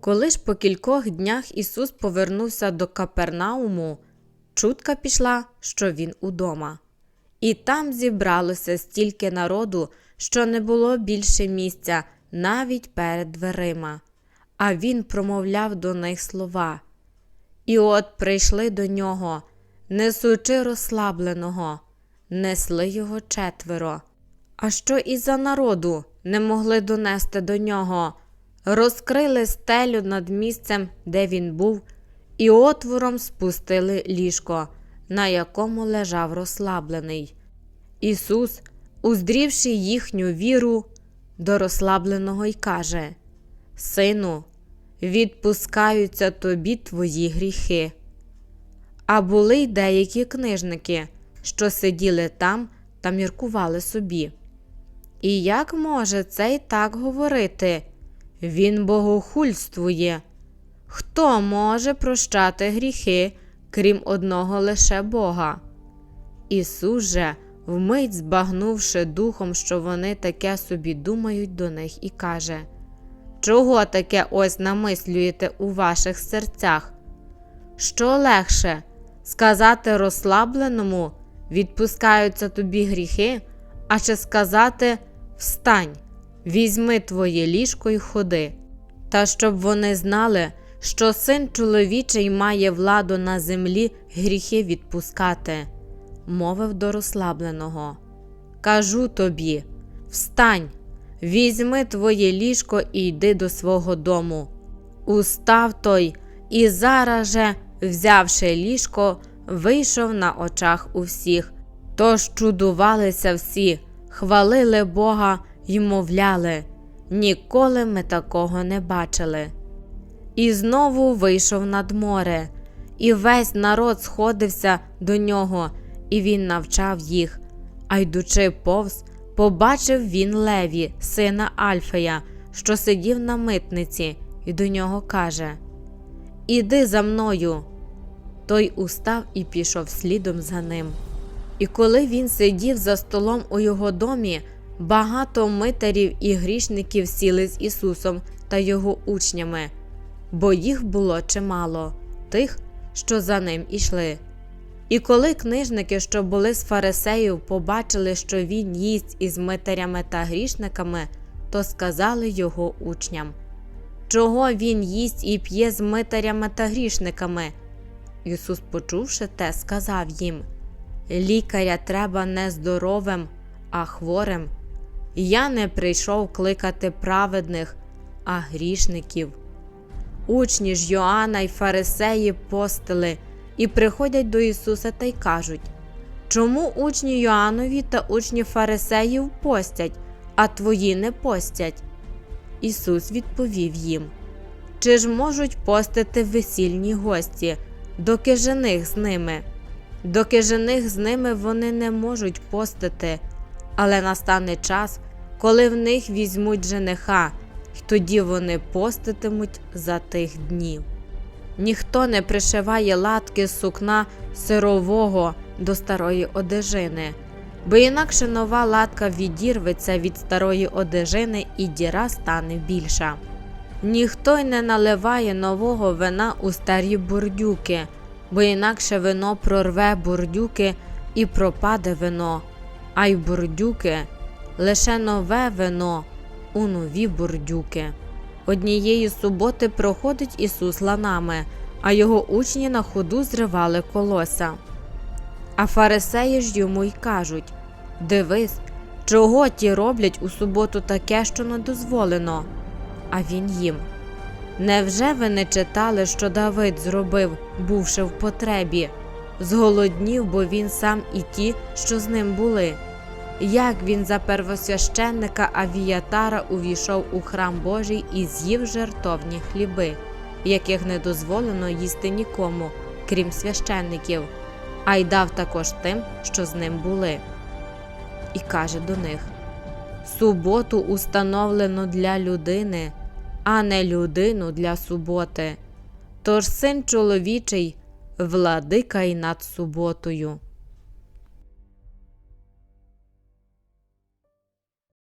Коли ж по кількох днях Ісус повернувся до Капернауму, чутка пішла, що Він удома. І там зібралося стільки народу, що не було більше місця навіть перед дверима, а Він промовляв до них слова. І от прийшли до нього, несучи розслабленого, несли його четверо. А що і за народу не могли донести до нього, розкрили стелю над місцем, де він був, і отвором спустили ліжко, на якому лежав розслаблений. Ісус, уздрівши їхню віру, до розслабленого й каже: Сину, відпускаються тобі твої гріхи. А були й деякі книжники, що сиділи там та міркували собі. І як може цей так говорити? Він богохульствує. Хто може прощати гріхи, крім одного лише Бога? Ісус же, вмить збагнувши духом, що вони таке собі думають до них, і каже: Чого таке ось намислюєте у ваших серцях? Що легше сказати розслабленому, відпускаються тобі гріхи, а чи сказати Встань, візьми твоє ліжко й ходи. Та щоб вони знали, що син чоловічий має владу на землі гріхи відпускати, мовив до розслабленого. Кажу тобі встань, візьми твоє ліжко і йди до свого дому. Устав той і зараз же, взявши ліжко, вийшов на очах у всіх. Тож чудувалися всі, хвалили Бога й мовляли, ніколи ми такого не бачили. І знову вийшов над море, і весь народ сходився до нього, і він навчав їх. А йдучи повз, побачив він Леві, сина Альфея, що сидів на митниці, і до нього каже: Іди за мною. Той устав і пішов слідом за ним. І коли він сидів за столом у його домі, багато митарів і грішників сіли з Ісусом та його учнями, бо їх було чимало, тих, що за ним ішли. І коли книжники, що були з фарисеїв, побачили, що він їсть із митарями та грішниками, то сказали його учням Чого він їсть і п'є з митарями та грішниками? Ісус, почувши те, сказав їм Лікаря треба не здоровим, а хворим. Я не прийшов кликати праведних, а грішників. Учні ж Йоанна й фарисеї постили і приходять до Ісуса та й кажуть Чому учні Йоаннові та учні фарисеїв постять, а твої не постять? Ісус відповів їм Чи ж можуть постити весільні гості, доки жених з ними? Доки жених з ними вони не можуть постити, але настане час, коли в них візьмуть жениха, й тоді вони поститимуть за тих днів. Ніхто не пришиває латки з сукна сирового до старої одежини, бо інакше нова латка відірветься від старої одежини і діра стане більша. Ніхто й не наливає нового вина у старі бурдюки, бо інакше вино прорве бурдюки і пропаде вино, а й бурдюки лише нове вино у нові бурдюки. Однієї суботи проходить Ісус ланами, а його учні на ходу зривали колоса. А фарисеї ж йому й кажуть Дивись, чого ті роблять у суботу таке, що не дозволено. А він їм. Невже ви не читали, що Давид зробив, бувши в потребі? Зголоднів, бо він сам і ті, що з ним були. Як він за первосвященника Авіятара увійшов у храм Божий і з'їв жертовні хліби, яких не дозволено їсти нікому, крім священників, а й дав також тим, що з ним були. І каже до них: Суботу установлено для людини, а не людину для суботи. Тож син чоловічий владика й над суботою.